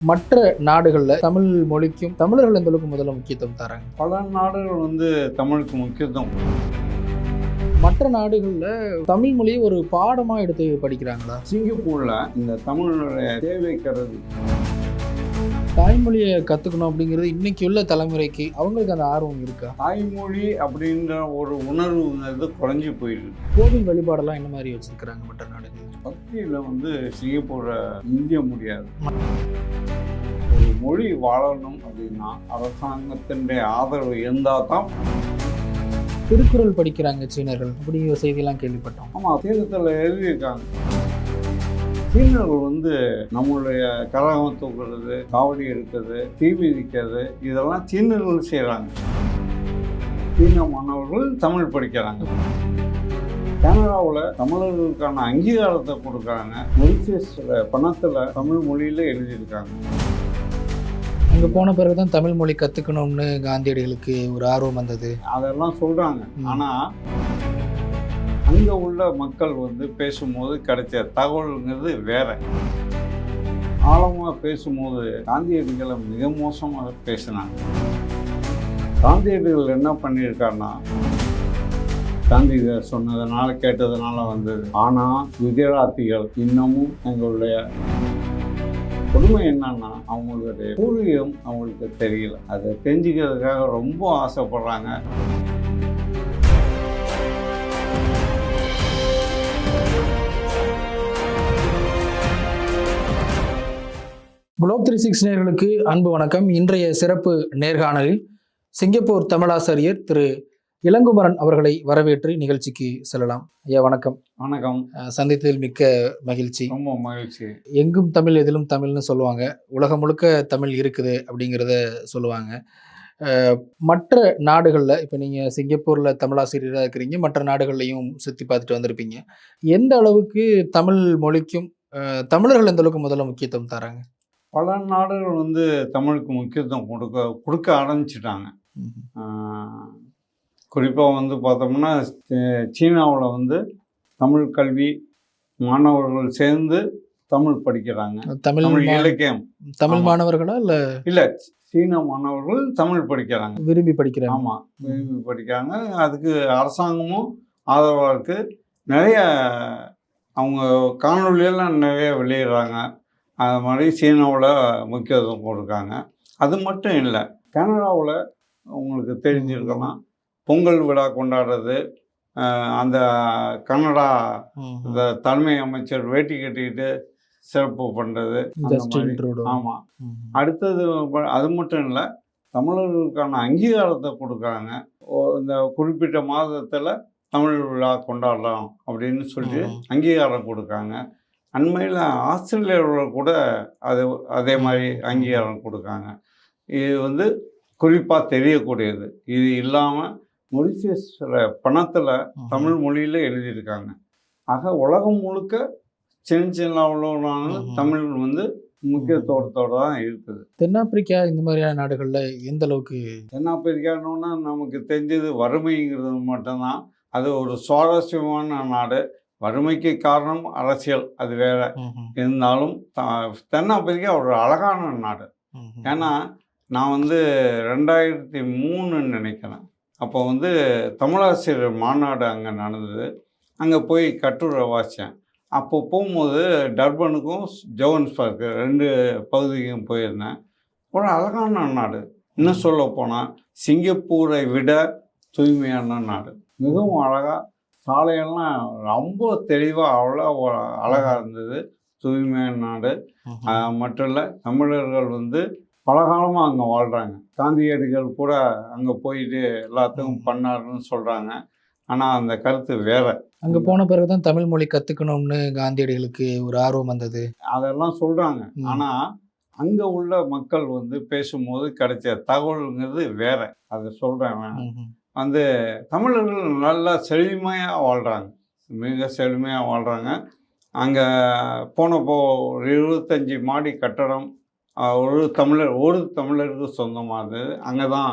மற்ற நாடுகளில் தமிழ் மொழிக்கும் தமிழர்கள் எந்த அளவுக்கு முதல்ல முக்கியத்துவம் தராங்க? பல நாடுகள் வந்து தமிழுக்கு முக்கியத்துவம். மற்ற நாடுகளில் தமிழ் மொழியை ஒரு பாடமாக எடுத்து படிக்கிறாங்களா? சிங்கப்பூரில் இந்த தமிழுடைய தேவை கருது. தாய்மொழியை கற்றுக்கணும் அப்படிங்கிறது இன்னைக்கு உள்ள தலைமுறைக்கு அவங்களுக்கு அந்த ஆர்வம் இருக்கா? தாய்மொழி அப்படின்ற ஒரு உணர்வுங்கிறது குறைஞ்சி போயிருக்கு கோவில் வழிபாடெல்லாம் என்ன மாதிரி வச்சிருக்கிறாங்க மற்ற நாடுகள்? பக்தியில் வந்து சிங்கப்பூரை மிஞ்ச முடியாது. ஒரு மொழி வாழணும் அப்படின்னா அரசாங்கத்தினுடைய ஆதரவு இருந்தால் தான் திருக்குறள் படிக்கிறாங்க சீனர்கள். அப்படிங்கிற செய்தியெல்லாம் கேள்விப்பட்டோம். ஆமாம் தேர்தலில் எழுதியிருக்காங்க. சீனர்கள் வந்து நம்மளுடைய கரகம் தூக்குறது காவடி எடுக்கிறது தீ மிதிக்கிறது இதெல்லாம் சீனர்கள் செய்கிறாங்க சீன மாணவர்கள் தமிழ் படிக்கிறாங்க. கனடாவில் தமிழர்களுக்கான அங்கீகாரத்தை கொடுக்குறாங்க. மொரிசியஸில் பணத்தில் தமிழ் மொழியில் எழுதியிருக்காங்க. அங்கே போன பிறகு தான் தமிழ் மொழி கற்றுக்கணும்னு காந்தியடிகளுக்கு ஒரு ஆர்வம் வந்தது. அதெல்லாம் சொல்கிறாங்க. ஆனால் அங்கே உள்ள மக்கள் வந்து பேசும்போது கிடைச்ச தகவல்ங்கிறது வேற. ஆழமாக பேசும்போது காந்தியடிகளை மிக மோசமாக பேசினாங்க. காந்தியடிகள் என்ன பண்ணியிருக்காருன்னா காந்தி சொன்னதுனால கேட்டதுனால வந்தது. ஆனால் குஜராத்திகள் இன்னமும் எங்களுடைய கொடுமை என்னன்னா அவங்களுடைய பூர்வீகம் அவங்களுக்கு தெரியல. அதை தெரிஞ்சுக்கிறதுக்காக ரொம்ப ஆசைப்படுறாங்க. குளோப் த்ரீ சிக்ஸ் நேர்களுக்கு அன்பு வணக்கம். இன்றைய சிறப்பு நேர்காணலில் சிங்கப்பூர் தமிழாசிரியர் திரு இளங்குமரன் அவர்களை வரவேற்று நிகழ்ச்சிக்கு செல்லலாம். ஐயா வணக்கம். வணக்கம். சந்தித்ததில் மிக்க மகிழ்ச்சி. ரொம்ப மகிழ்ச்சி. எங்கும் தமிழ் எதிலும் தமிழ்னு சொல்லுவாங்க. உலகம் முழுக்க தமிழ் இருக்குது அப்படிங்கிறத சொல்லுவாங்க. மற்ற நாடுகளில் இப்போ நீங்கள் சிங்கப்பூரில் தமிழாசிரியராக இருக்கிறீங்க. மற்ற நாடுகள்லையும் சுற்றி பார்த்துட்டு வந்திருப்பீங்க. எந்த அளவுக்கு தமிழ் மொழிக்கும் தமிழர்கள் எந்த அளவுக்கு முதல்ல முக்கியத்துவம் தராங்க? பல நாடுகள் வந்து தமிழுக்கு முக்கியத்துவம் கொடுக்க கொடுக்க ஆரம்பிச்சிட்டாங்க. குறிப்பாக வந்து பார்த்தோம்னா சீனாவில் வந்து தமிழ் கல்வி மாணவர்கள் சேர்ந்து தமிழ் படிக்கிறாங்க. தமிழ் இலக்கியம். தமிழ். மாணவர்களா இல்லை இல்லை சீன மாணவர்கள் தமிழ் படிக்கிறாங்க. விரும்பி படிக்கிறாங்க? ஆமாம் விரும்பி படிக்கிறாங்க. அதுக்கு அரசாங்கமும் ஆதரவாக இருக்குது நிறைய அவங்க காணொலியெல்லாம் நிறைய வெளியிடுறாங்க. அது மாதிரி சீனாவில் முக்கியத்துவம் கொடுக்காங்க. அது மட்டும் இல்லை கனடாவில் உங்களுக்கு தெரிஞ்சிருக்கலாம். பொங்கல் விழா கொண்டாடுறது அந்த இந்த தலைமை அமைச்சர் வேட்டி கட்டிக்கிட்டு சிறப்பு பண்ணுறது ஆமாம் அடுத்தது அது மட்டும் இல்லை தமிழர்களுக்கான அங்கீகாரத்தை கொடுக்குறாங்க. இந்த குறிப்பிட்ட மாதத்தில் தமிழ் விழா கொண்டாடலாம் அப்படின்னு சொல்லி. அங்கீகாரம் கொடுக்காங்க அண்மையில் ஆஸ்திரேலியாவில் கூட அது அதே மாதிரி அங்கீகாரம் கொடுக்காங்க இது வந்து குறிப்பாக தெரியக்கூடியது. இது இல்லாமல் மொரிசியஸில் பணத்தில். தமிழ் மொழியில் எழுதியிருக்காங்க. ஆக உலகம் முழுக்க சின்ன சின்ன அளவிலான ம்ஹும். தமிழ் வந்து முக்கியத்துவத்தோடு தான் இருக்குது. தென்னாப்பிரிக்கா இந்த மாதிரியான நாடுகளில் எந்த அளவுக்கு தென்னாப்பிரிக்கானோன்னா நமக்கு தெரிஞ்சது வறுமைங்கிறது மட்டும்தான். அது ஒரு சுவாரஸ்யமான நாடு. வறுமைக்கு காரணம் அரசியல். அது வேற. இருந்தாலும் தென்னாப்பிரிக்கா ஒரு அழகான நாடு. ஏன்னா நான் வந்து ரெண்டாயிரத்தி மூணுன்னு நினைக்கிறேன். அப்போ வந்து தமிழாசிரியர் மாநாடு அங்கே நடந்தது. அங்கே போய் கட்டுரை வாசித்தேன் அப்போ போகும்போது டர்பனுக்கும் ஜோகன்ஸ்பர்க்கு ரெண்டு பகுதிக்கும் போயிருந்தேன். ஒரு அழகான நாடு. இன்னும் சொல்ல போனால் சிங்கப்பூரை விட தூய்மையான நாடு. மிகவும் அழகாக சாலையெல்லாம் ரொம்ப தெளிவாக அவ்வளோ அழகாக இருந்தது. தூய்மையான நாடு. மட்டும் இல்லை தமிழர்கள் வந்து பல காலமாக அங்கே வாழ்கிறாங்க காந்தியடிகள் கூட அங்கே போயிட்டு எல்லாத்துக்கும் பண்ணாருன்னு சொல்கிறாங்க ஆனால் அந்த கருத்து வேற. அங்க போன பிறகுதான் தமிழ் மொழி கத்துக்கணும்னு காந்தியடிகளுக்கு ஒரு ஆர்வம் வந்தது. அதெல்லாம் சொல்கிறாங்க. ஆனால் அங்கே உள்ள மக்கள் வந்து பேசும்போது கிடைச்ச தகவல்ங்கிறது வேற. அதை சொல்கிறேன். வந்து தமிழர்கள் நல்லா செழுமையாக வாழ்கிறாங்க மிக செழுமையாக வாழ்கிறாங்க அங்கே போனப்போ ஒரு இருபத்தஞ்சி மாடி கட்டடம் ஒரு தமிழர் ஒரு தமிழருக்கு சொந்தமானது அங்கே தான்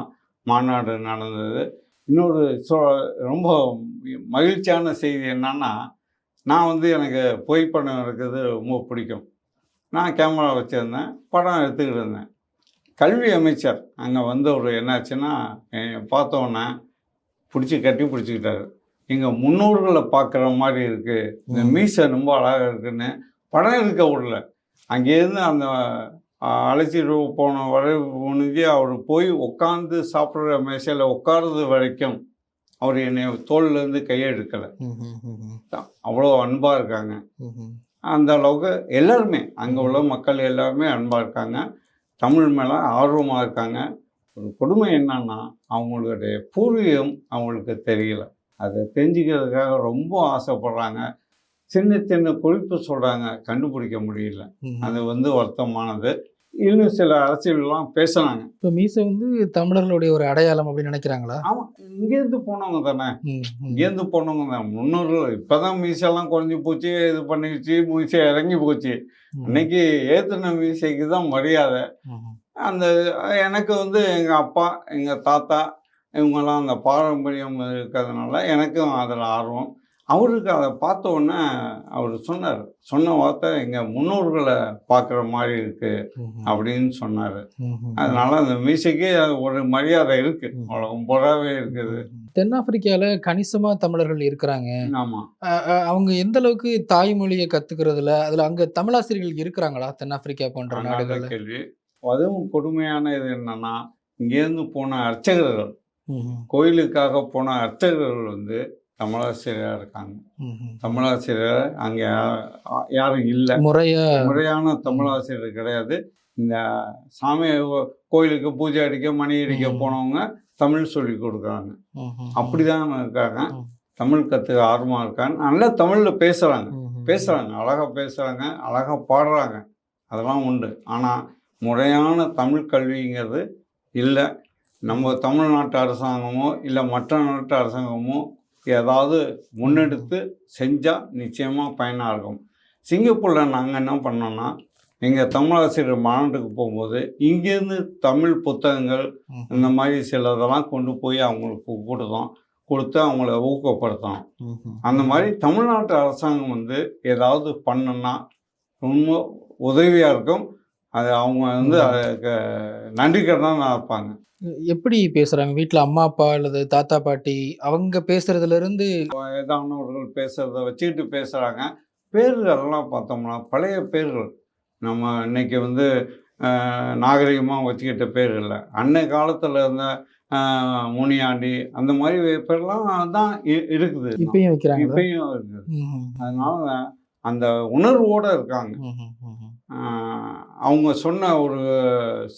மாநாடு நடந்தது. இன்னொரு சொ ரொம்ப மகிழ்ச்சியான செய்தி என்னன்னா நான் வந்து எனக்கு புகைப்படம் எடுக்கிறது ரொம்ப பிடிக்கும். நான் கேமரா வச்சுருந்தேன் படம் எடுத்துக்கிட்டு இருந்தேன். கல்வி அமைச்சர் அங்கே வந்தவர் என்னாச்சுன்னா என்னை பார்த்தோன்னே பிடிச்சி கட்டி பிடிச்சிக்கிட்டாரு. எங்கள் முன்னோர்களை பார்க்குற மாதிரி இருக்குது இந்த. மீசை ரொம்ப அழகாக இருக்குன்னு படம் எடுக்க விடல. அங்கேருந்து அந்த அழைச்சிட்டு போன வரை முடிஞ்சு அவர் போய் உட்காந்து சாப்பிட்ற மேசையில் உட்கார்றது வரைக்கும் அவர் என்னை தோல்லேருந்து ம்ஹும், ம்ஹும், அவ்வளோ அன்பாக இருக்காங்க. அந்த அளவுக்கு எல்லாருமே அங்கே உள்ள மக்கள் எல்லாருமே அன்பாக இருக்காங்க. தமிழ் மேலே ஆர்வமாக இருக்காங்க. ஒரு கொடுமை என்னன்னா அவங்களுடைய பூர்வீகம் அவங்களுக்கு தெரியல. அதை தெரிஞ்சுக்கிறதுக்காக ரொம்ப ஆசைப்படுறாங்க. சின்ன சின்ன குறிப்பு சொல்கிறாங்க கண்டுபிடிக்க முடியல. அது வந்து வருத்தமானது. இன்னும் சில அரசியல்லாம் பேசுனாங்க இப்ப மீசை வந்து தமிழர்களுடைய ஒரு அடையாளம் அப்படின்னு நினைக்கிறாங்களா? ஆமாம் இங்கேருந்து போனவங்க தானே. இங்கேருந்து போனவங்க தான். முன்னோர்கள் இப்போ தான் மீசெல்லாம் குறைஞ்சி போச்சு இது பண்ணிடுச்சு மீசை இறங்கி போச்சு. இன்னைக்கு ஏத்துன மீசைக்கு தான் மரியாதை. அந்த எனக்கு வந்து எங்கள் அப்பா எங்கள் தாத்தா இவங்கெல்லாம் அந்த பாரம்பரியம் இருக்கிறதுனால எனக்கும் அதில் ஆர்வம். அவருக்கு அதை பார்த்த உடனே அவர் சொன்னார் சொன்ன வார்த்தை எங்கள் முன்னோர்களை பார்க்குற மாதிரி இருக்குது. அப்படின்னு சொன்னார். அதனால அந்த மீசைக்கு ஒரு மரியாதை இருக்குது உலகம் பூராவே இருக்குது. தென்னாப்பிரிக்கால கணிசமா தமிழர்கள் இருக்கிறாங்க. ஆமாம் அவங்க எந்த அளவுக்கு தாய்மொழியை கத்துக்கிறதுல அதுல அங்க தமிழாசிரியர்கள் இருக்கிறாங்களா தென்னாப்பிரிக்கா போன்ற நல்ல நாடுகள்ல? கேள்வி. அதுவும் கொடுமையான இது என்னன்னா இங்கேருந்து போன அர்ச்சகர்கள். கோயிலுக்காக போன அர்ச்சகர்கள் வந்து தமிழாசிரியராக இருக்காங்க. தமிழாசிரியர் அங்கே யாரும் இல்லை. முறையா முறையான தமிழாசிரியர் கிடையாது. இந்த சாமி கோயிலுக்கு பூஜை அடிக்க மணி அடிக்க. போனவங்க தமிழ் சொல்லி கொடுக்குறாங்க. அப்படிதான் இருக்காங்க. தமிழ் கற்றுக்க ஆர்வமாக இருக்காங்க. நல்லா தமிழில் பேசுகிறாங்க. பேசுகிறாங்க அழகாக பேசுகிறாங்க அழகாக பாடுறாங்க. அதெல்லாம் உண்டு. ஆனால் முறையான தமிழ் கல்விங்கிறது இல்லை. நம்ம தமிழ்நாட்டு அரசாங்கமோ இல்லை மற்ற நாட்டு அரசாங்கமோ ஏதாவது முன்னெடுத்து செஞ்சால் நிச்சயமாக பயனாக இருக்கும் சிங்கப்பூரில் நாங்கள் என்ன பண்ணோன்னா எங்கள் தமிழாசிரியர் மாநாட்டுக்கு போகும்போது இங்கேருந்து தமிழ் புத்தகங்கள். இந்த மாதிரி சிலதெல்லாம் கொண்டு போய் அவங்களுக்கு கொடுத்தோம் கொடுத்து அவங்கள ஊக்கப்படுத்தோம் ம்ஹும். அந்த மாதிரி தமிழ்நாட்டு அரசாங்கம் வந்து ஏதாவது பண்ணுன்னா ரொம்ப உதவியாக இருக்கும் அது அவங்க வந்து நன்றி கடனாக இருப்பாங்க எப்படி பேசுறாங்க? வீட்ல அம்மா அப்பா அல்லது தாத்தா பாட்டி அவங்க பேசுறதுல இருந்து வயதானவர்கள் பேசுகிறத வச்சுக்கிட்டு பேசுகிறாங்க பேர்கள்லாம் பார்த்தோம்னா பழைய பேர்கள். நம்ம இன்னைக்கு வந்து நாகரிகமாக வச்சுக்கிட்ட பேர் இல்லை. அன்னை காலத்தில் இருந்த முனியாண்டி அந்த மாதிரி பேர்லாம் தான் இருக்குது. இப்பயும் வைக்கிறாங்க இப்பயும் இருக்குது. அதனால அந்த உணர்வோடு இருக்காங்க. அவங்க சொன்ன ஒரு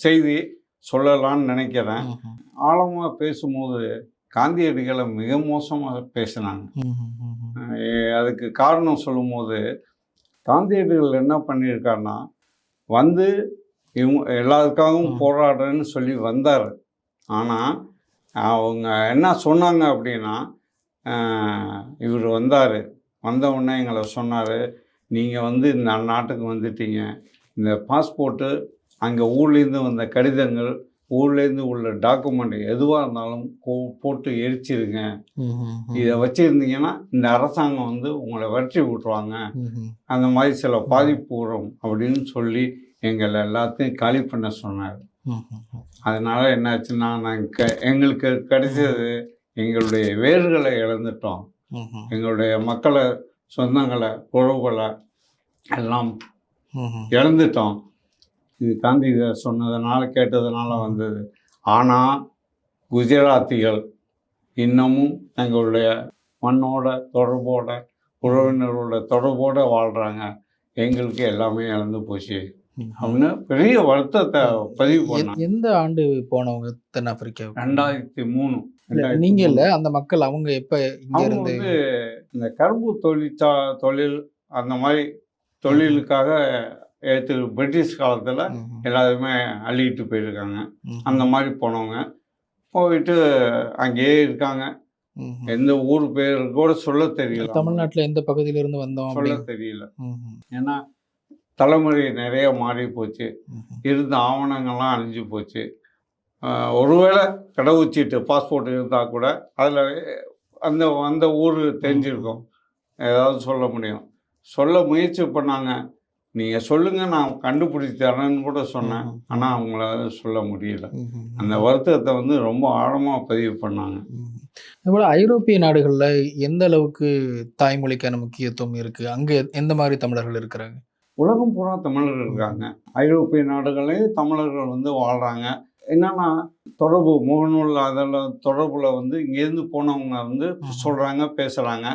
செய்தி சொல்லலாம்னு நினைக்கிறேன். ஆழமாக பேசும்போது காந்தியடிகளை மிக மோசமாக பேசினாங்க. அதுக்கு காரணம் சொல்லும்போது காந்தியடிகள் என்ன பண்ணியிருக்காருன்னா வந்து இவங்க எல்லாருக்காகவும். போராடுறேன்னு சொல்லி வந்தார். ஆனால் அவங்க என்ன சொன்னாங்க அப்படின்னா இவர் வந்தார். வந்த உடனே எங்களை சொன்னார் நீங்கள் வந்து இந்த நாட்டுக்கு வந்துட்டீங்க. இந்த பாஸ்போர்ட்டு அங்கே ஊர்லேருந்து வந்த கடிதங்கள் ஊர்லேருந்து உள்ள டாக்குமெண்ட் எதுவாக இருந்தாலும் போட்டு எரிச்சிருங்க. இதை வச்சுருந்தீங்கன்னா இந்த அரசாங்கம் வந்து உங்களை வெற்றி விட்டுருவாங்க அந்த மாதிரி சில பாதிப்பு வரும் அப்படின்னு சொல்லி எங்களை எல்லாத்தையும் காலி பண்ண சொன்னார். அதனால என்னாச்சுன்னா நாங்கள் எங்களுக்கு கிடைச்சது எங்களுடைய வேர்களை இழந்துட்டோம். எங்களுடைய மக்களை சொந்தங்களை உறவுகளை எல்லாம் இழந்துட்டோம். இது காந்தி சொன்னதுனால கேட்டதுனால வந்தது. ஆனால் குஜராத்திகள் இன்னமும் எங்களுடைய மண்ணோட தொடர்போட உறவினரோட தொடர்போட வாழ்கிறாங்க எங்களுக்கு எல்லாமே இழந்து போச்சு. அப்படின்னு பெரிய வருத்தத்தை பதிவு பண்ணாங்க. எந்த ஆண்டு போனவங்க தென்னாப்பிரிக்கா ரெண்டாயிரத்தி மூணு. நீங்க. இல்ல அந்த மக்கள் அவங்க எப்ப இங்க இருந்து இந்த கரும்பு தொழிற்சா தொழில் அந்த மாதிரி தொழிலுக்காக ஏற்று பிரிட்டிஷ் காலத்தில். எல்லாருமே அள்ளிட்டு போயிருக்காங்க. அந்த மாதிரி போனவங்க. போயிட்டு அங்கேயே இருக்காங்க. எந்த ஊர் பேர் கூட சொல்ல தெரியல. தமிழ்நாட்டுல எந்த பகுதியில இருந்து வந்தோம் சொல்ல தெரியல. ஏன்னா தலைமுறை நிறைய மாறி போச்சு. இருந்த ஆவணங்கள்லாம் அழிஞ்சு போச்சு. ஒருவேளை கடவுச்சீட்டு பாஸ்போர்ட் இருந்தால் கூட அதில் அந்த அந்த ஊர் தெரிஞ்சிருக்கும். ஏதாவது சொல்ல முடியும். சொல்ல முயற்சி பண்ணாங்க. நீங்கள் சொல்லுங்கள் நான் கண்டுபிடிச்சி தரேன்னு கூட சொன்னேன். ஆனால் அவங்களால சொல்ல முடியல. அந்த வருத்தத்தை வந்து ரொம்ப ஆழமாக பதிவு பண்ணாங்க. அதுபோல ஐரோப்பிய நாடுகள்ல எந்த அளவுக்கு தாய்மொழிக்கான முக்கியத்துவம் இருக்கு? அங்க எந்த மாதிரி தமிழர்கள் இருக்கிறாங்க? உலகம் பூரா தமிழர்கள் இருக்காங்க. ஐரோப்பிய நாடுகளையும் தமிழர்கள் வந்து வாழ்கிறாங்க என்னன்னா தொடர்பு முகநூல் அதெல்லாம் தொடர்புல வந்து இங்கேருந்து போனவங்க வந்து. சொல்கிறாங்க பேசுகிறாங்க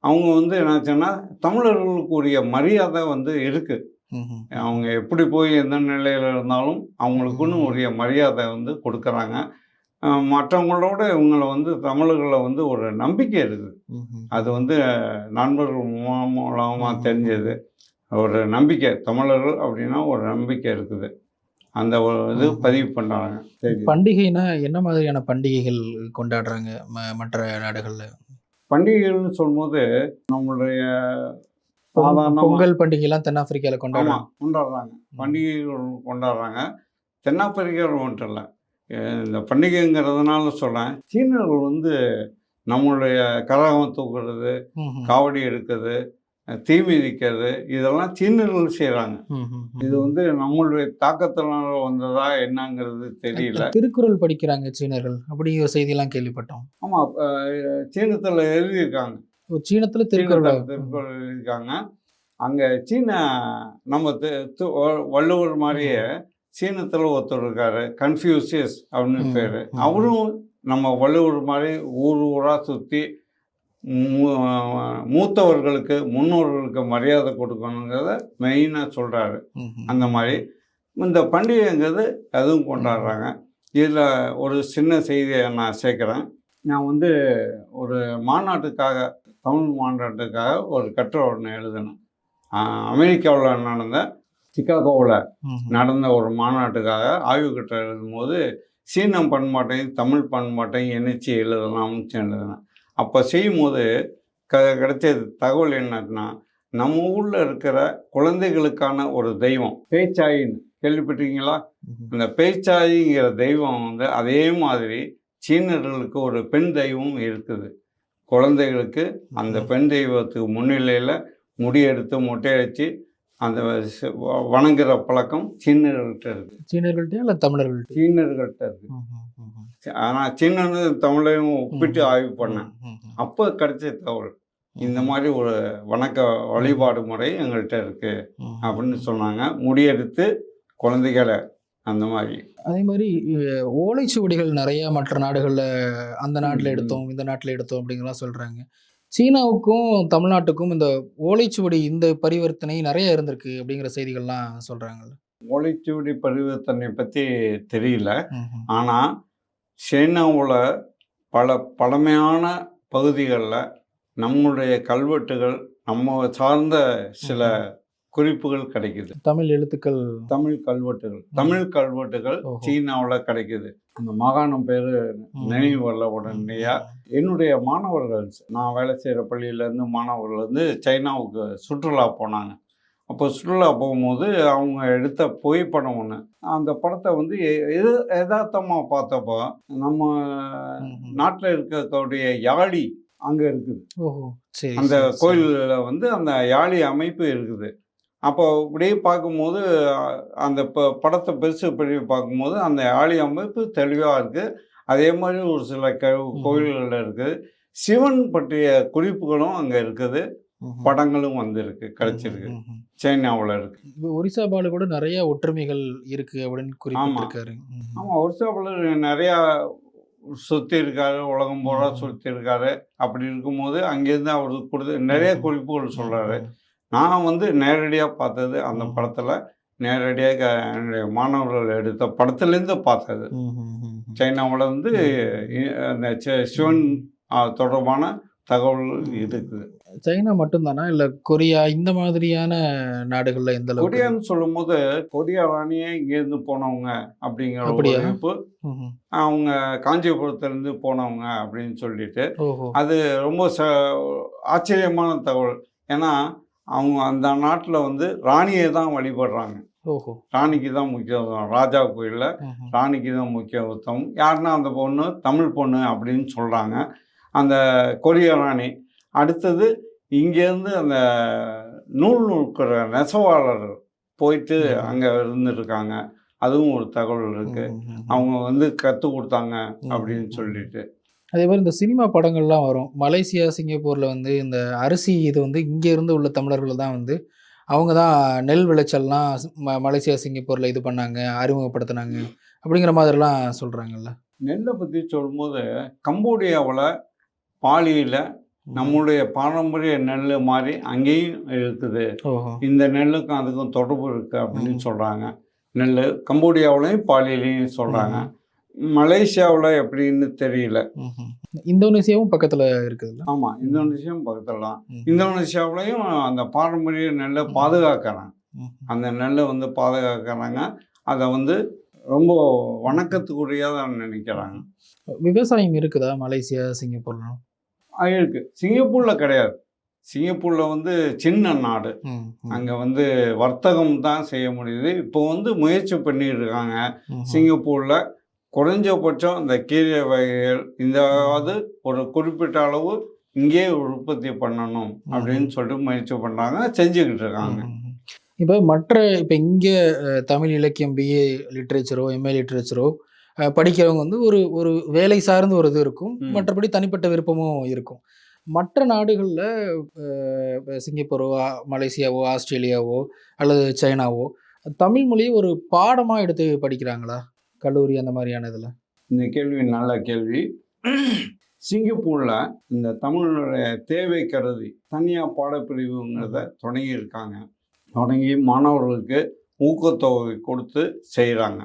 அவங்க வந்து என்னாச்சுன்னா தமிழர்களுக்கு உரிய மரியாதை வந்து இருக்குது ம்ஹும். அவங்க எப்படி போய் எந்த நிலையில் இருந்தாலும் அவங்களுக்குன்னு உரிய மரியாதை வந்து கொடுக்குறாங்க. மற்றவங்களோட இவங்களை வந்து தமிழர்களை வந்து ஒரு நம்பிக்கை இருக்குது. அது வந்து நண்பர்கள் மூலம் மூலமாக. தெரிஞ்சது. ஒரு நம்பிக்கை தமிழர்கள் அப்படின்னா ஒரு நம்பிக்கை இருக்குது. அந்த ஒரு இது. பதிவு பண்ணுறாங்க பண்டிகைனா என்ன மாதிரியான பண்டிகைகள் கொண்டாடுறாங்க ம- மற்ற நாடுகள்ல? பண்டிகைகள்னு சொல்லும்போது நம்மளுடைய சாதாரணமா பொங்கல் பண்டிகை எல்லாம் தென்னாப்பிரிக்கால ஆமாம் கொண்டாடுறாங்க. கொண்டாடுறாங்க பண்டிகைகள் கொண்டாடுறாங்க. தென்னாப்பிரிக்கர்கள் மட்டும் இல்லை. இந்த பண்டிகைங்கிறதுனால சொல்கிறேன் சீனர்கள் வந்து நம்மளுடைய கரகம் தூக்குறது. காவடி எடுக்கிறது தீ மிதிக்கிறது இதெல்லாம் சீனர்கள் செய்கிறாங்க. இது வந்து நம்மளுடைய தாக்கத்தினால வந்ததா என்னங்கிறது தெரியல. திருக்குறள் படிக்கிறாங்க சீனர்கள். அப்படிங்கிற செய்தியெல்லாம் கேள்விப்பட்டோம். ஆமாம் சீனத்தில் எழுதியிருக்காங்க. சீனத்துல திருக்குறள். திருக்குறள் எழுதியிருக்காங்க. அங்கே சீன நம்ம வள்ளுவர் மாதிரியே சீனத்தில் ஒருத்தர் இருக்காரு கன்ஃபியூசியஸ் அப்படின்னு பேர். அவரும் நம்ம வள்ளுவர் மாதிரி ஊர் ஊராக சுற்றி மூத்தவர்களுக்கு முன்னோர்களுக்கு மரியாதை கொடுக்கணுங்கிறத மெயினாக சொல்கிறாரு. அந்த மாதிரி. இந்த பண்டிகைங்கிறது அதுவும் கொண்டாடுறாங்க. இதில் ஒரு சின்ன செய்தியை நான் சேர்க்குறேன். நான் வந்து ஒரு மாநாட்டுக்காக தமிழ் மாநாட்டுக்காக ஒரு கட்டுரை ஒன்று எழுதினேன் அமெரிக்காவில் நடந்த சிகாகோவில். நடந்த ஒரு மாநாட்டுக்காக ஆய்வு கட்டுரை எழுதும்போது சீனம் பண்பாட்டையும் தமிழ் பண்பாட்டையும் இணைச்சி எழுதலாம்னு எழுதினேன். அப்போ செய்யும்போது க கிடைச்ச தகவல் என்னன்னா நம்ம ஊரில் இருக்கிற குழந்தைகளுக்கான ஒரு தெய்வம். பேச்சாயின்னு கேள்விப்பட்டிருக்கீங்களா. அந்த பேச்சாயிங்கிற தெய்வம் வந்து அதே மாதிரி சீனர்களுக்கு ஒரு பெண் தெய்வம் இருக்குது. குழந்தைகளுக்கு அந்த பெண் தெய்வத்துக்கு முன்னிலையில் முடியெடுத்து மொட்டையடிச்சு அந்த வணங்குற பழக்கம் சீனர்கள்ட்ட இருக்குது சீனர்கள்ட்டயா இல்ல தமிழர்கள்ட்ட சீனர்கள்ட்ட இருக்குது. ஆனால் சீனனு தமிழையும் ஒப்பிட்டு ஆய்வு பண்ணேன். அப்போ கிடைச்ச தகவல். இந்த மாதிரி ஒரு வணக்க வழிபாடு முறை எங்கள்கிட்ட இருக்கு ம்ஹும். அப்படின்னு சொன்னாங்க. முடியெடுத்து குழந்தைகளை அந்த மாதிரி. அதே மாதிரி ஓலைச்சுவடிகள் நிறைய மற்ற நாடுகள்ல அந்த நாட்டுல. எடுத்தோம் இந்த நாட்டுல எடுத்தோம் அப்படிங்கலாம் சொல்றாங்க. சீனாவுக்கும் தமிழ்நாட்டுக்கும் இந்த ஓலைச்சுவடி இந்த பரிவர்த்தனை நிறைய இருந்திருக்கு அப்படிங்கிற செய்திகள்லாம் சொல்றாங்கல்ல. ஓலைச்சுவடி பரிவர்த்தனை பற்றி தெரியல. ஆனால் சீனாவில் பல பழமையான பகுதிகளில் நம்முடைய கல்வெட்டுகள் நம்ம சார்ந்த சில குறிப்புகள் கிடைக்குது. தமிழ் எழுத்துக்கள். தமிழ் கல்வெட்டுகள். தமிழ் கல்வெட்டுகள். சீனாவில் கிடைக்குது. அந்த மாகாணம் பேர் நினைவு வரல உடனடியா என்னுடைய மாணவர்கள் நான் வேலை செய்கிற பள்ளியிலேருந்து மாணவர்கள் வந்து சைனாவுக்கு சுற்றுலா போனாங்க. அப்போ சுற்றுலா போகும்போது அவங்க எடுத்த புகைப்படம் ஒன்று அந்த படத்தை வந்து எது யதார்த்தமாக பார்த்தப்போ நம்ம. நாட்டில் இருக்கக்கூடிய யாழி அங்கே இருக்குது அந்த. கோயிலில் வந்து அந்த யாழி அமைப்பு இருக்குது அப்போ இப்படியே பார்க்கும்போது அந்த ப படத்தை பெருசு பண்ணி பார்க்கும்போது அந்த யாழி அமைப்பு தெளிவாக இருக்குது அதே மாதிரி ஒரு சில க கோயில்களில் இருக்குது சிவன் பற்றிய குறிப்புகளும் அங்கே இருக்குது. படங்களும் வந்திருக்கு கிடைச்சிருக்கு ம்ஹும். சைனாவில் இருக்குது இப்போ ஒரிசா பாலு கூட நிறைய ஒற்றுமைகள் இருக்கு அப்படின்னு குறிப்பிட்டிருக்காரு. ஆமாம் ஒரிசாவில் நிறையா சுற்றி இருக்காரு உலகம் பூரா. சுற்றி இருக்காரு அப்படி இருக்கும்போது அங்கேருந்து அவருக்கு கொடுத்து நிறைய. குறிப்புகள் சொல்கிறாரு நான் வந்து நேரடியாக பார்த்தது அந்த. படத்தில் நேரடியாக என்னுடைய மாணவர்கள் எடுத்த படத்துலேருந்து பார்த்தது. சைனாவில் வந்து அந்த சிவன் தொடர்பான தகவல் இருக்குது சைனா மட்டும்தானா? இல்ல கொரியா இந்த மாதிரியான நாடுகள்ல எந்த கொரியான்னு சொல்லும்போது கொரியா ராணியே இங்கேருந்து போனவங்க அப்படிங்கிற ஒரு ம்ஹும். அவங்க காஞ்சிபுரத்துலேருந்து போனவங்க அப்படின்னு சொல்லிட்டு. அது ரொம்ப ச ஆச்சரியமான தகவல். ஏன்னா அவங்க அந்த நாட்டில் வந்து ராணியை தான் வழிபடுறாங்க. ராணிக்கு தான் முக்கியத்துவம். ராஜா கோயிலில். ராணிக்கு தான் முக்கியத்துவம். யாருன்னா அந்த பொண்ணு? தமிழ் பொண்ணு அப்படின்னு சொல்கிறாங்க அந்த கொரிய ராணி. அடுத்தது இங்கேருந்து அந்த நூல் நூற்கிற நெசவாளர்கள் போயிட்டு. அங்கே இருந்துருக்காங்க அதுவும் ஒரு தகவல் இருக்கு ம், ம், ம். அவங்க வந்து கற்றுக் கொடுத்தாங்க அப்படின்னு. சொல்லிட்டு அதே மாதிரி இந்த சினிமா படங்கள்லாம் வரும் மலேசியா சிங்கப்பூர்ல வந்து இந்த அரிசி இது வந்து இங்க இருந்து உள்ள தமிழர்கள் தான் வந்து அவங்க தான் நெல் விளைச்சல்லாம் ம மலேசியா சிங்கப்பூர்ல இது பண்ணாங்க அறிமுகப்படுத்தினாங்க அப்படிங்கிற மாதிரிலாம் சொல்றாங்கல்ல நெல்லை பற்றி சொல்லும்போது கம்போடியாவில் பாலியில் நம்முடைய பாரம்பரிய நெல் மாதிரி அங்கேயும் இருக்குது இந்த நெல்லுக்கும் அதுக்கும் தொடர்பு இருக்குது அப்படின்னு ம். சொல்கிறாங்க நெல் கம்போடியாவிலையும் பாலியிலையும் சொல்கிறாங்க மலேசியாவில் எப்படின்னு தெரியல. இந்தோனேசியாவும் பக்கத்துல இருக்குதுல்ல? ஆமாம் இந்தோனேஷியாவும் பக்கத்தில் தான். ம். இந்தோனேஷியாவிலையும் அந்த பாரம்பரிய நெல்லை பாதுகாக்கிறாங்க. அந்த நெல்லை வந்து பாதுகாக்கிறாங்க. அதை வந்து ரொம்ப வணக்கத்துக்குரியதாக நினைக்கிறாங்க. விவசாயம் இருக்குதா மலேசியா சிங்கப்பூர்லாம்? அது இருக்கு சிங்கப்பூரில் கிடையாது. சிங்கப்பூரில் வந்து சின்ன நாடு. அங்கே வந்து வர்த்தகம் தான் செய்ய முடியுது. இப்போ வந்து முயற்சி பண்ணிட்டு இருக்காங்க. சிங்கப்பூரில் குறைஞ்சபட்சம் இந்த கீரை வகைகள் இந்தாவது ஒரு குறிப்பிட்ட அளவு இங்கேயே உற்பத்தி பண்ணணும் அப்படின்னு சொல்லிட்டு முயற்சி பண்ணுறாங்க செஞ்சுக்கிட்டு இருக்காங்க. இப்போ மற்ற இப்போ இங்கே தமிழ் இலக்கியம் பிஏ லிட்ரேச்சரோ எம்ஏ லிட்ரேச்சரோ படிக்கிறவங்க வந்து ஒரு ஒரு வேலை சார்ந்த ஒரு இது இருக்கும். மற்றபடி தனிப்பட்ட விருப்பமும் இருக்கும். மற்ற நாடுகளில் சிங்கப்பூரோ மலேசியாவோ ஆஸ்திரேலியாவோ அல்லது சைனாவோ தமிழ் மொழியை ஒரு பாடமாக எடுத்து படிக்கிறாங்களா? கல்லூரி அந்த மாதிரியான இதில். இந்த கேள்வி நல்ல கேள்வி. சிங்கப்பூரில் இந்த தமிழுடைய தேவை கருதி தனியார் பாடப்பிரிவுங்கிறத தொடங்கி இருக்காங்க தொடங்கி மாணவர்களுக்கு ஊக்கத்தொகை கொடுத்து செய்கிறாங்க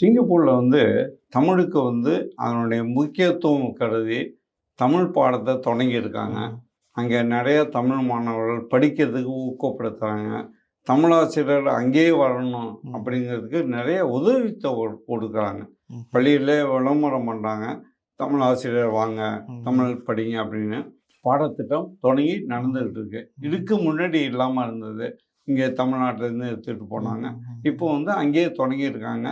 சிங்கப்பூரில் வந்து தமிழுக்கு வந்து அதனுடைய முக்கியத்துவம் கருதி தமிழ் பாடத்தை தொடங்கியிருக்காங்க அங்கே நிறைய தமிழ் மாணவர்கள் படிக்கிறதுக்கு ஊக்கப்படுத்துகிறாங்க தமிழாசிரியர் அங்கேயே வரணும். அப்படிங்கிறதுக்கு நிறைய உதவித்தொகை கொடுக்குறாங்க. பள்ளியில் விளம்பரம் பண்ணுறாங்க தமிழ் ஆசிரியர் வாங்க. தமிழ் படிங்க அப்படின்னு பாடத்திட்டம் தொடங்கி நடந்துகிட்டு இருக்கு. இதுக்கு முன்னாடி இல்லாமல் இருந்தது. இங்கே தமிழ்நாட்டிலேருந்து எடுத்துகிட்டு போனாங்க. இப்போ வந்து அங்கேயே தொடங்கியிருக்காங்க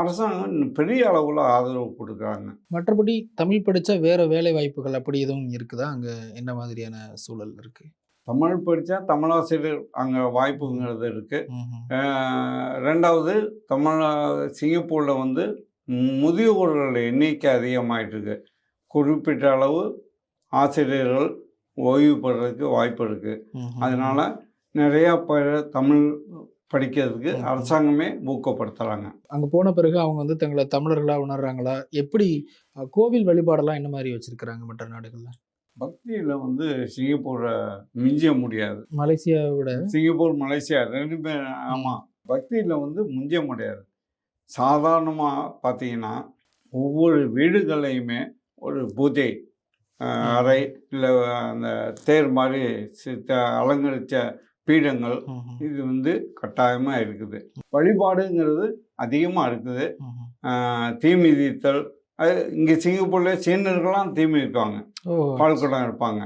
அரசாங்கம் பெரிய அளவில் ஆதரவு கொடுக்குறாங்க. மற்றபடி தமிழ் படித்தா வேற வேலை வாய்ப்புகள் அப்படி எதுவும் இருக்குதா? அங்கே என்ன மாதிரியான சூழல் இருக்கு? தமிழ் படித்தா தமிழாசிரியர் அங்கே வாய்ப்புங்கிறது இருக்குது. ரெண்டாவது தமிழ் சிங்கப்பூரில் வந்து முதியோர்கள் எண்ணிக்கை அதிகமாயிட்டு இருக்கு குறிப்பிட்ட அளவு ஆசிரியர்கள் ஓய்வு பெறதுக்கு வாய்ப்பு இருக்குது. அதனால நிறையா பேர் தமிழ் படிக்கிறதுக்கு. அரசாங்கமே ஊக்கப்படுத்துகிறாங்க அங்க போன பிறகு அவங்க வந்து தங்களை தமிழர்களா உணர்றாங்களா? எப்படி கோவில் வழிபாடெல்லாம் என்ன மாதிரி வச்சிருக்கிறாங்க மற்ற நாடுகள்ல? பக்தியில் வந்து சிங்கப்பூரை மிஞ்ச முடியாது. மலேசியாவோட? சிங்கப்பூர் மலேசியா ரெண்டுமே ஆமாம் பக்தியில் வந்து மிஞ்ச முடியாது. சாதாரணமாக பார்த்தீங்கன்னா ஒவ்வொரு வீடுகளையுமே ஒரு பூஜை அறை இல்லை அந்த தேர் மாதிரி அலங்கரித்த பீடங்கள். இது வந்து கட்டாயமாக இருக்குது. வழிபாடுங்கிறது அதிகமாக இருக்குது. ம்ஹும். ஆஹ் தீ மிதித்தல் அது இங்கே சிங்கப்பூரில் சீனர்கள்லாம் தீ மிதிப்பாங்க. ஓ. பால்குடம் இருப்பாங்க.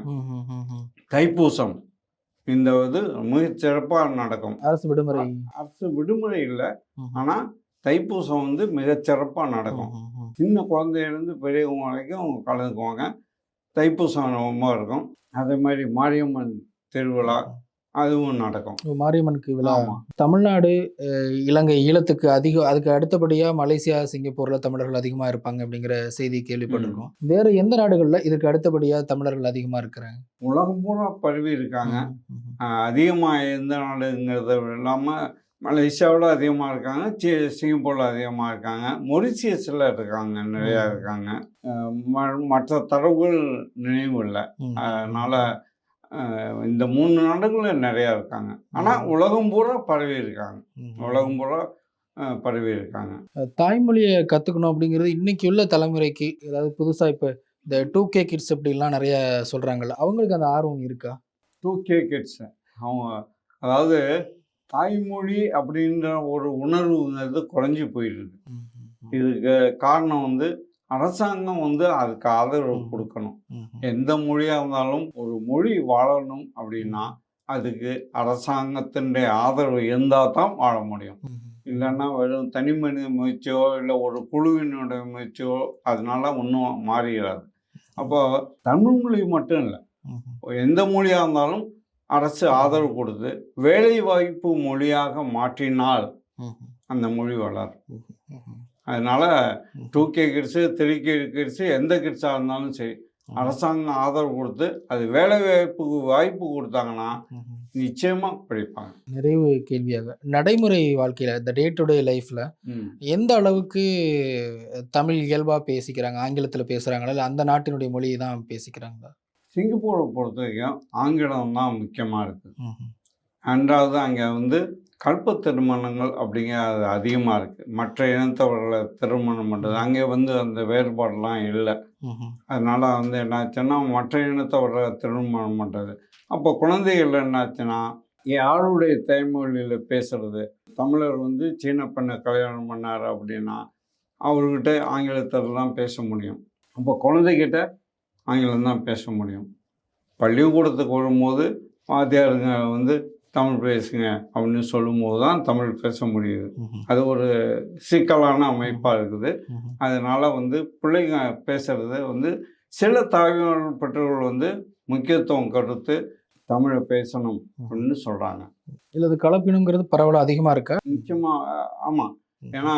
தைப்பூசம் இந்த இது சிறப்பாக நடக்கும். அரசு விடுமுறை. அரசு விடுமுறை இல்லை. ஆனால் தைப்பூசம் வந்து சிறப்பாக நடக்கும். சின்ன குழந்தையிலேருந்து பெரியவங்க வரைக்கும் கலந்துக்குவாங்க. தைப்பூசம் ரொம்ப இருக்கும். அதே மாதிரி மாரியம்மன் திருவிழா அதுவும் நடக்கும். மாரியம்மனுக்கு விழா. தமிழ்நாடு இலங்கை ஈழத்துக்கு அதிக அதுக்கு அடுத்தபடியா மலேசியா சிங்கப்பூர்ல தமிழர்கள் அதிகமா இருப்பாங்க அப்படிங்கிற செய்தி கேள்விப்பட்டிருக்கோம். வேற எந்த நாடுகள்ல இதுக்கு அடுத்தபடியா தமிழர்கள் அதிகமா இருக்கிறாங்க? உலகம் பூரா பரவி இருக்காங்க. அதிகமாக எந்த நாடுங்கிறத இல்லாமல் மலேசியாவில் அதிகமாக இருக்காங்க சி சிங்கப்பூரில் அதிகமாக இருக்காங்க மொரிசியஸில் இருக்காங்க நிறையா. இருக்காங்க. மற்ற தரவுகள் நினைவு இல்லை. அதனால் இந்த மூணு நாடுகளில் நிறையா இருக்காங்க. ஆனால் உலகம் பூரா பரவி இருக்காங்க. உலகம் பூரா பரவி இருக்காங்க தாய்மொழியை கத்துக்கணும் அப்படிங்கிறது இன்னைக்கு உள்ள தலைமுறைக்கு ஏதாவது புதுசா இப்ப இந்த டூ கே கிட்ஸ் அப்படிலாம் நிறைய சொல்றாங்கல்ல அவங்களுக்கு அந்த ஆர்வம் இருக்கா? டூ கே கிட்ஸ் அவங்க அதாவது தாய்மொழி அப்படின்ற ஒரு உணர்வுங்கிறது குறைஞ்சி போயிடுது. இதுக்கு காரணம் வந்து அரசாங்கம் வந்து அதுக்கு ஆதரவு. கொடுக்கணும். எந்த மொழியாக இருந்தாலும் ஒரு மொழி வாழணும் அப்படின்னா அதுக்கு அரசாங்கத்தினுடைய ஆதரவு இருந்தால் தான் வாழ முடியும். இல்லைன்னா வெறும் தனி மனித முயற்சியோ இல்லை ஒரு குழுவினுடைய முயற்சியோ அதனால ஒன்றும் மாறிடாது அப்போ தமிழ் மொழி மட்டும் இல்லை. எந்த மொழியாக இருந்தாலும் அரசு ஆதரவு கொடுத்து வேலை வாய்ப்பு மொழியாக மாற்றினால். அந்த மொழி வளரும். அதனால. Two K kids three K kids எந்த கிட்ஸாக இருந்தாலும் சரி அரசாங்கம் ஆதரவு கொடுத்து அது வேலை வாய்ப்புக்கு வாய்ப்பு கொடுத்தாங்கன்னா. நிச்சயமாக படிப்பாங்க. நிறைவு கேள்வியாக. நடைமுறை வாழ்க்கையில இந்த டே டு டே லைஃப்ல ம். எந்த அளவுக்கு தமிழ் இயல்பா பேசிக்கிறாங்க? ஆங்கிலத்துல பேசுறாங்களா? இல்ல அந்த நாட்டினுடைய மொழியை தான் பேசிக்கிறாங்களா? சிங்கப்பூரை பொறுத்த வரைக்கும் ஆங்கிலம் தான் முக்கியமாக இருக்குது. ரெண்டாவது அங்கே வந்து கல்ப திருமணங்கள் அப்படிங்கிறது அதிகமாக இருக்குது மற்ற இனத்தவர்களை திருமணம் பண்ணுறது அங்கே வந்து அந்த வேறுபாடெல்லாம் இல்லை. அதனால் வந்து என்னாச்சுன்னா மற்ற இனத்தவர்களை திருமணம் பண்ணுறது அப்போ குழந்தைகள் என்னாச்சுன்னா யாருடைய தாய்மொழியில் பேசுறது. தமிழர் வந்து சீன பெண்ணை கல்யாணம் பண்ணார் அப்படின்னா அவர்கிட்ட ஆங்கிலத்தில் தான் பேச முடியும். அப்போ குழந்தைகிட்ட ஆங்கிலம் தான் பேச முடியும். பள்ளிக்கூடத்துக்கு வரும்போது வாத்தியாருங்க வந்து தமிழ் பேசுங்க அப்படின்னு சொல்லும்போது தான் தமிழ் பேச முடியுது. அது ஒரு சிக்கலான அமைப்பாக இருக்குது. அதனால் வந்து பிள்ளைங்க பேசுகிறது வந்து சில தாய்மொழி பெற்றோர்கள் வந்து முக்கியத்துவம் கொடுத்து தமிழை பேசணும் அப்படின்னு சொல்கிறாங்க இல்ல இது கலப்பினங்கிறது பரவல அதிகமா இருக்கா? நிச்சயமாக ஆமாம் ஏன்னா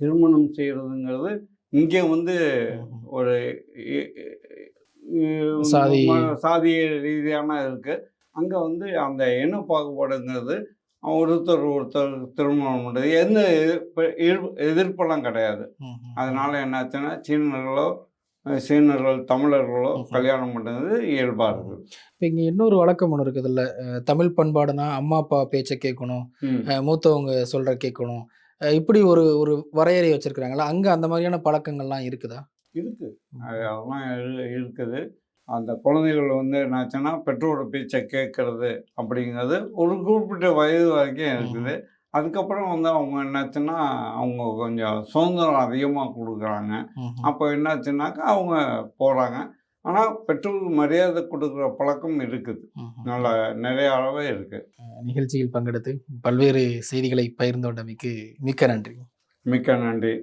திருமணம் செய்கிறதுங்கிறது இங்கே வந்து. ஒரு சாதி. சாதிய ரீதியான இருக்குது அங்கே வந்து அந்த இன பாகுபாடுங்கிறது ஒருத்தர் ஒருத்தர் திருமணம் பண்ணுறது எந்த எதிர்ப்பு- எதிர்ப்பு- எதிர்ப்பெல்லாம் கிடையாது. அதனால என்னாச்சுன்னா சீனர்களோ சீனர்கள் தமிழர்களோ. கல்யாணம் பண்ணுறது இயல்பாக இருக்குது இப்போ இங்கே இன்னொரு வழக்கம் ஒன்று இருக்குதுல்ல தமிழ் பண்பாடுனா அம்மா அப்பா பேச்சை கேட்கணும். மூத்தவங்க சொல்கிற கேட்கணும். இப்படி ஒரு ஒரு வரையறை வச்சிருக்கிறாங்களா அங்கே அந்த மாதிரியான பழக்கங்கள்லாம் இருக்குதா? இருக்கு. அது அதெல்லாம் இரு- இருக்குது. அந்த குழந்தைகள் வந்து என்னாச்சுன்னா பெற்றோரோட பேச்சை கேட்கறது அப்படிங்கிறது ஒரு குறிப்பிட்ட வயது வரைக்கும் இருக்குது. அதுக்கப்புறம் வந்து அவங்க என்னாச்சுன்னா அவங்க கொஞ்சம் சுதந்திரம் அதிகமாக கொடுக்குறாங்க. அப்போ என்னாச்சுன்னாக்கா அவங்க போகிறாங்க ஆனால் பெற்றோருக்கு மரியாதை கொடுக்குற பழக்கம் இருக்குது. நல்ல நிறைய அளவே இருக்குது நிகழ்ச்சியில் பங்கெடுத்து பல்வேறு செய்திகளை பகிர்ந்து கொண்டமைக்கு மிக்க நன்றி. மிக்க நன்றி.